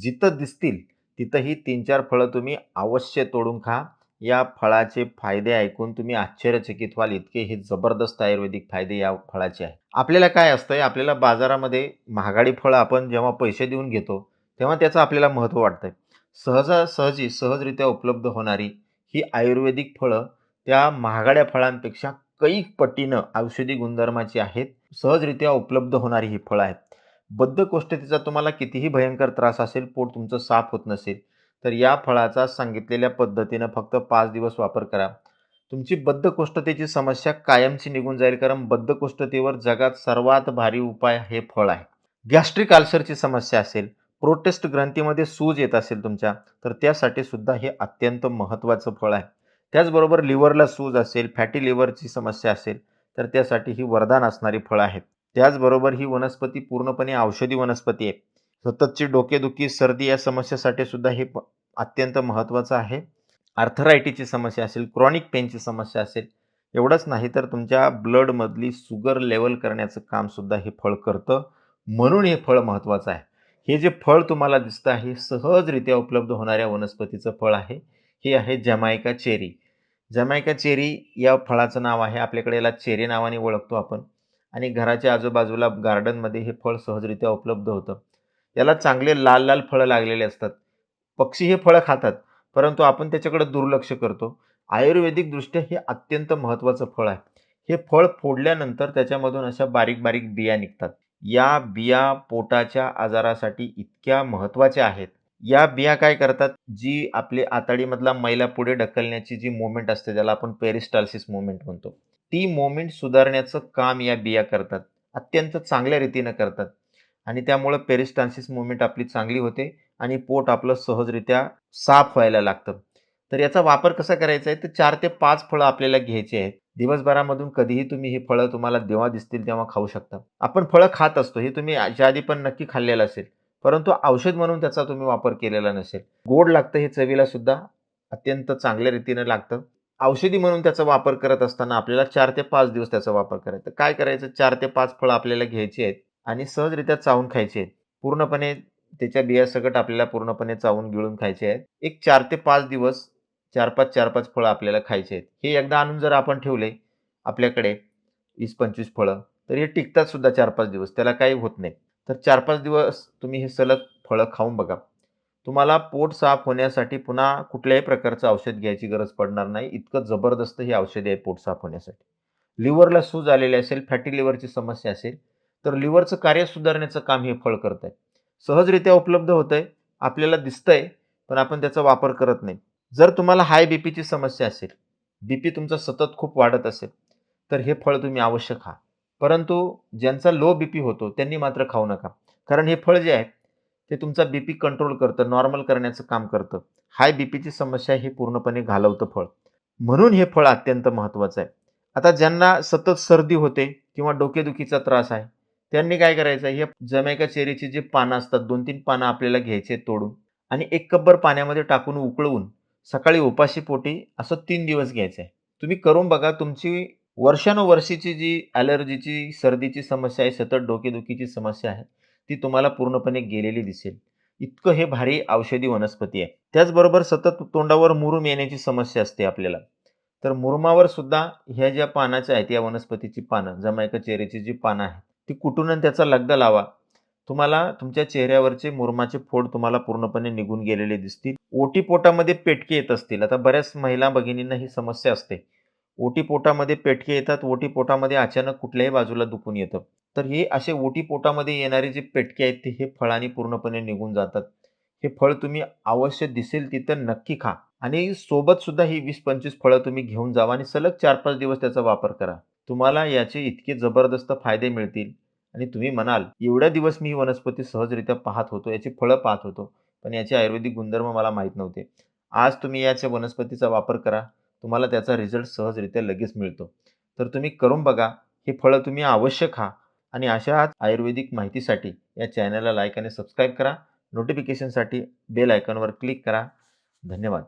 जिथं दिसतील तिथंही तीन चार फळं तुम्ही अवश्य तोडून खा. या फळाचे फायदे ऐकून तुम्ही आश्चर्यचकित व्हाल. इतके हे जबरदस्त आयुर्वेदिक फायदे या फळाचे आहे आपल्याला काय असतंय आपल्याला बाजारामध्ये महागाडी फळं आपण जेव्हा पैसे देऊन घेतो तेव्हा त्याचं आपल्याला महत्त्व वाटतंय. सहजासहजी सहजरित्या उपलब्ध होणारी ही आयुर्वेदिक फळं त्या महागड्या फळांपेक्षा कैक पटीनं औषधी गुणधर्माची आहेत. सहजरित्या उपलब्ध होणारी ही फळं आहेत. बद्धकोष्ठतेचा तुम्हाला कितीही भयंकर त्रास असेल पोट तुमचं साफ होत नसेल तर या फळाचा सांगितलेल्या पद्धतीनं फक्त पाच दिवस वापर करा. तुमची बद्धकोष्ठतेची समस्या कायमची निघून जाईल कारण बद्धकोष्ठतेवर जगात सर्वात भारी उपाय हे फळ आहे. गॅस्ट्रिक अल्सरची समस्या असेल प्रोटेस्ट ग्रंथीमध्ये सूज येत असेल तुमच्या तर त्यासाठी सुद्धा हे अत्यंत महत्त्वाचं फळ आहे. त्याचबरोबर लिव्हरला सूज असेल फॅटी लिव्हरची समस्या असेल तर त्यासाठी ही वरदान असणारी फळं आहेत. त्याचबरोबर ही वनस्पती पूर्णपणे औषधी वनस्पती आहे. सततची डोकेदुखी सर्दी या समस्येसाठी सुद्धा हे अत्यंत महत्त्वाचं आहे. आर्थरायटीची समस्या असेल क्रॉनिक पेनची समस्या असेल एवढंच नाही तर तुमच्या ब्लडमधली शुगर लेवल करण्याचं कामसुद्धा हे फळ करतं. म्हणून हे फळ महत्त्वाचं आहे. हे जे फळ तुम्हाला दिसतं आहे सहजरित्या उपलब्ध होणाऱ्या वनस्पतीचं फळ आहे. हे आहे जमायका चेरी. जमायका चेरी या फळाचं नाव आहे. आपल्याकडे याला चेरी नावाने ओळखतो आपण. आणि घराच्या आजूबाजूला गार्डनमध्ये हे फळ सहजरित्या उपलब्ध होतं. याला चांगले लाल लाल फळं लागलेले असतात. पक्षी हे फळं खातात परंतु आपण त्याच्याकडे दुर्लक्ष करतो. आयुर्वेदिक दृष्ट्या हे अत्यंत महत्त्वाचं फळ आहे. हे फळ फोडल्यानंतर त्याच्यामधून अशा बारीक बारीक बिया निघतात. या बिया पोटाच्या आजारासाठी इतक्या महत्त्वाच्या आहेत. या बिया काय करतात? जी आपली आताडीमधला मैला पुढे ढकलण्याची जी मोमेंट असते ज्याला आपण पेरिस्टाल्सिस मोमेंट म्हणतो. ती मोमेंट सुधारण्याचं काम या बिया करतात. अत्यंत चांगल्या रीतीनं करतात. आणि त्यामुळं पेरिस्टान्सिस मुवमेंट आपली चांगली होते आणि पोट आपलं सहजरित्या साफ व्हायला लागतं. तर याचा वापर कसा करायचा आहे? तर चार ते पाच फळं आपल्याला घ्यायची आहेत. दिवसभरामधून कधीही तुम्ही ही फळं तुम्हाला जेव्हा दिसतील तेव्हा खाऊ शकता. आपण फळं खात असतो हे तुम्ही याच्या आधी पण नक्की खाल्लेलं असेल परंतु औषध म्हणून त्याचा तुम्ही वापर केलेला नसेल. गोड लागतं हे चवीला सुद्धा अत्यंत चांगल्या रीतीनं लागतं. औषधी म्हणून त्याचा वापर करत असताना आपल्याला चार ते पाच दिवस त्याचा वापर करायचा. काय करायचं? चार ते पाच फळं आपल्याला घ्यायची आहेत आणि सहजरित्या चावून खायची आहेत. पूर्णपणे त्याच्या बिया सकट आपल्याला पूर्णपणे चावून गिळून खायचे आहेत. एक चार ते पाच दिवस चार पाच चार पाच फळं आपल्याला खायचे आहेत. हे एकदा आणून जर आपण ठेवले आपल्याकडे वीस पंचवीस फळं तर हे टिकतात सुद्धा चार पाच दिवस. त्याला काही होत नाही. तर चार पाच दिवस तुम्ही हे सलग फळं खाऊन बघा. तुम्हाला पोट साफ होण्यासाठी पुन्हा कुठल्याही प्रकारचं औषध घ्यायची गरज पडणार नाही. इतकं जबरदस्त हे औषध आहे पोट साफ होण्यासाठी. लिव्हरला सूज आलेली असेल फॅटी लिव्हरची समस्या असेल तर लिव्हरचं कार्य सुधारण्याचं काम हे फळ करत आहे सहजरित्या उपलब्ध होत आहे आपल्याला दिसतंय पण आपण त्याचा वापर करत नाही. जर तुम्हाला हाय बी पीची समस्या असेल बी पी तुमचा सतत खूप वाढत असेल तर हे फळ तुम्ही आवश्यक खा. परंतु ज्यांचा लो बी पी होतो त्यांनी मात्र खाऊ नका. कारण हे फळ जे आहे ते तुमचा बी पी कंट्रोल करतं नॉर्मल करण्याचं काम करतं. हाय बी पीची समस्या हे पूर्णपणे घालवतं फळ. म्हणून हे फळ अत्यंत महत्त्वाचं आहे. आता ज्यांना सतत सर्दी होते किंवा डोकेदुखीचा त्रास आहे त्यांनी काय करायचं? आहे हे जमैका चेरीची जी पानं असतात दोन तीन पानं आपल्याला घ्यायचे तोडून आणि एक कब्बर पाण्यामध्ये टाकून उकळवून सकाळी उपाशी पोटी असं तीन दिवस घ्यायचं आहे. तुम्ही करून बघा तुमची वर्षानुवर्षीची जी ॲलर्जीची सर्दीची समस्या आहे सतत डोकेदुखीची समस्या आहे ती तुम्हाला पूर्णपणे गेलेली दिसेल. इतकं हे भारी औषधी वनस्पती आहे. त्याचबरोबर सतत तोंडावर मुरुम येण्याची समस्या असते आपल्याला. तर मुरुमावर सुद्धा ह्या ज्या पानाच्या आहेत या वनस्पतीची पानं जमायका चेरीची जी पानं आहेत ती कुटून त्याचा लगदा लावा. तुम्हाला तुमच्या चेहऱ्यावरचे मुरमाचे फोड तुम्हाला पूर्णपणे निघून गेलेले दिसतील. ओटी पोटामध्ये पेटके येत असतील. आता बऱ्याच महिला भगिनींना ही समस्या असते. ओटी पोटामध्ये पेटके येतात ओटी पोटामध्ये अचानक कुठल्याही बाजूला दुखून येतं. तर हे असे ओटी पोटामध्ये येणारे जे पेटके आहेत ते हे फळाने पूर्णपणे निघून जातात. हे फळ तुम्ही अवश्य दिसेल तिथं नक्की खा. आणि सोबत सुद्धा ही वीस पंचवीस फळं तुम्ही घेऊन जावा आणि सलग चार पाच दिवस त्याचा वापर करा. तुम्हाला याचे इतके जबरदस्त फायदे मिळतील. आणि तुम्ही म्हणाल एवढ्या दिवस मी ही वनस्पती सहजरित्या पाहत होतो याची फळं पाहत होतो पण याचे आयुर्वेदिक गुणधर्म मला माहीत नव्हते. आज तुम्ही याच्या वनस्पतीचा वापर करा तुम्हाला त्याचा रिझल्ट सहजरित्या लगेच मिळतो. तर तुम्ही करून बघा हे फळं तुम्ही अवश्य खा आणि अशा आयुर्वेदिक माहितीसाठी या चॅनलला लाईक आणि सबस्क्राईब करा. नोटिफिकेशनसाठी बेल आयकॉनवर क्लिक करा. धन्यवाद.